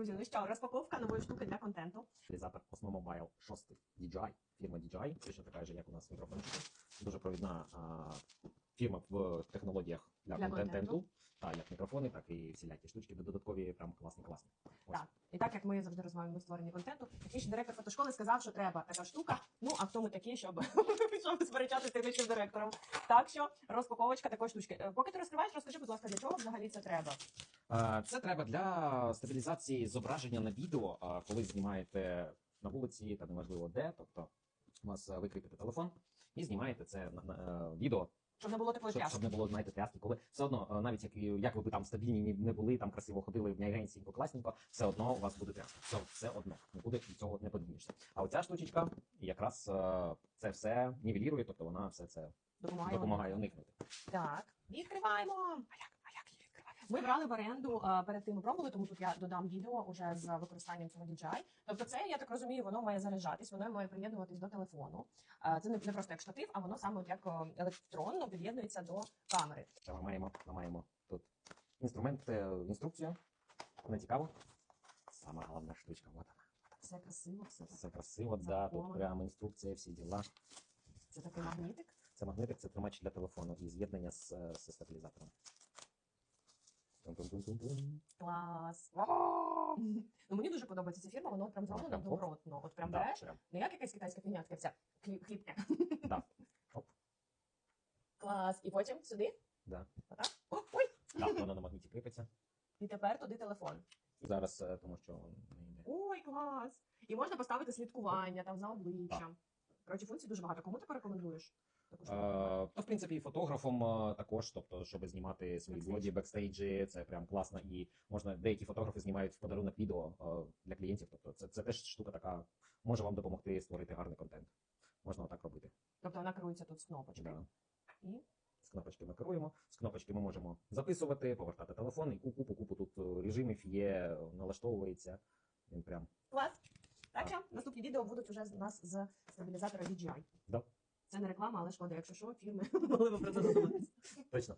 друзі, ну що, розпаковка нової штуки для контенту. Реалізатор Osmo Mobile 6 DJI, фірма DJI, точно така ж, як у нас мікрофончики. Дуже провідна а, фірма в технологіях для, Для контенту. контенту. Та, як мікрофони, так і всілякі штучки додаткові, прям класні, класні. Ось. Так. І так як ми завжди розвиваємо створення контенту, технічний директор фотошколи сказав, що треба така штука. Ну а хто ми такі, щоб, щоб сперечати з технічним директором? Так що розпаковочка такої штучки. Е, Поки ти розкриваєш, розкажи, будь ласка, для чого взагалі це треба? Це треба для стабілізації зображення на відео, коли знімаєте на вулиці та неважливо де. Тобто у вас а, ви кріпите телефон і знімаєте це на, е, відео, Щоб не було такої щоб, щоб не було знаєте, тряски, коли все одно, навіть як, як ви б там стабільні не- були, там красиво ходили м'ягенько, класненько, все одно у вас буде тряска. Все, все одно не буде цього не подвінешся. А оця штучечка якраз це все нівелірує, тобто вона все це Допомагає. допомагає уникнути. Так, відкриваємо. А як, а як її відкривати? Ми брали в оренду перед тим ми пробували, тому тут я додам відео уже з використанням цього DJI. Тобто, це я так розумію, воно має заряджатись, воно має приєднуватись до телефону. Це не, просто як штатив, а воно саме як електронно під'єднується до камери. Ми маємо, ми маємо тут інструмент, е, інструкцію. Не цікаво. Сама головна штучка. Вот вона. Все красиво, все так. Все красиво, да, тут прямо інструкція, всі діла. Це такий магнітик. Це магнитик, це тримач для телефону і з'єднання з, е, з стабілізатором. Клас. Ну мені дуже подобається ця фірма, воно прям зроблено прям добротно. От прям Да, береш, прям. не як якась китайська фігня, така вся. Да. Оп. Клас. І потім сюди. Да. Отак. О, ой! Так, воно на магніті кріпиться. І тепер туди телефон. Зараз, е, тому що не йде. Ой, клас! І можна поставити слідкування там за обличчям. Коротше, функцій дуже багато. Кому ти порекомендуєш? Штуку? Е, в принципі, і фотографом також, тобто, щоб знімати свої Бекстейдж. блоді, бекстейджі, це прям класно. І можна деякі фотографи знімають в подарунок відео для клієнтів. Тобто, це, це теж штука така може вам допомогти створити гарний контент. Можна отак робити. Тобто вона керується тут з кнопочки. Да. І З кнопочки ми керуємо. З кнопочки ми можемо записувати, повертати телефон, і купу купу тут е, режимів є, налаштовується. Він прям клас. Так наступні відео будуть уже з нас з стабілізатора DJI. да, Це не реклама, але шкода, якщо що, фірми могли би про це задуматися. точно.